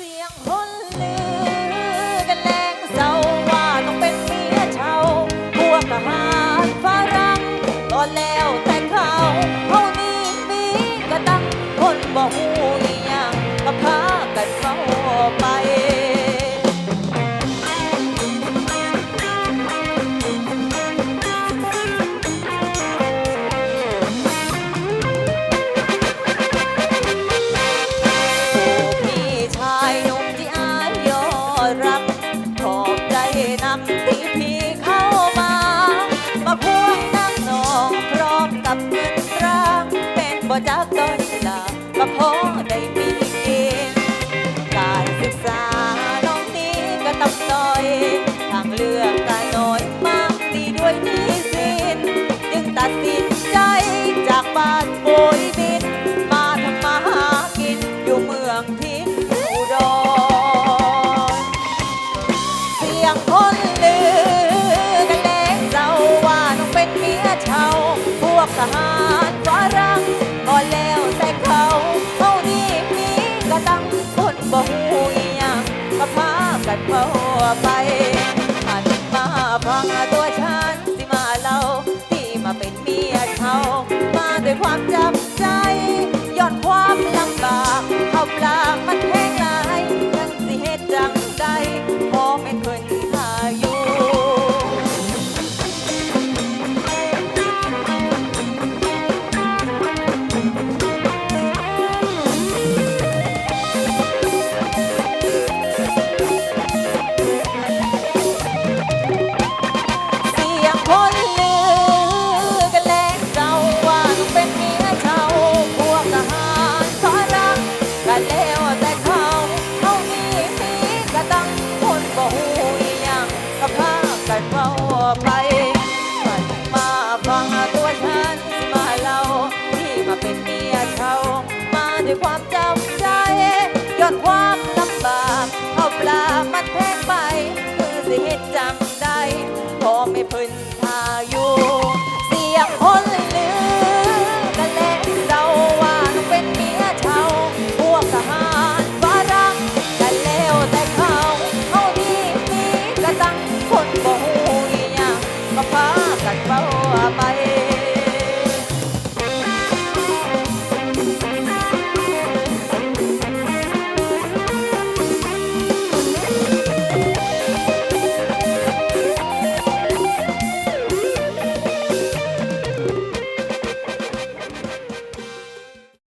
สียงคนลือ จักต้นลาก็พอได้มีกินการศึกษาน้องนี้ก็ต่ำต้อย ทางเลือกก็น้อยมากดีด้วยหนี้สินจึงตัดสินใจจากบ้านโบยบิน มาทำมาหากินอยู่เมืองพินอุดรเสียงคนลือกันแดงเจ้าว่าน้องเป็นเมียเช่าพวกทหาร กันเมาไปหันมาฟังตัวฉันสิมาเล่าที่มาเป็นเมียเขามาด้วยความจำ ด้วยความจำใจย้อนความลำบากเอาปลามันแพงไปคือสิเหตุจัง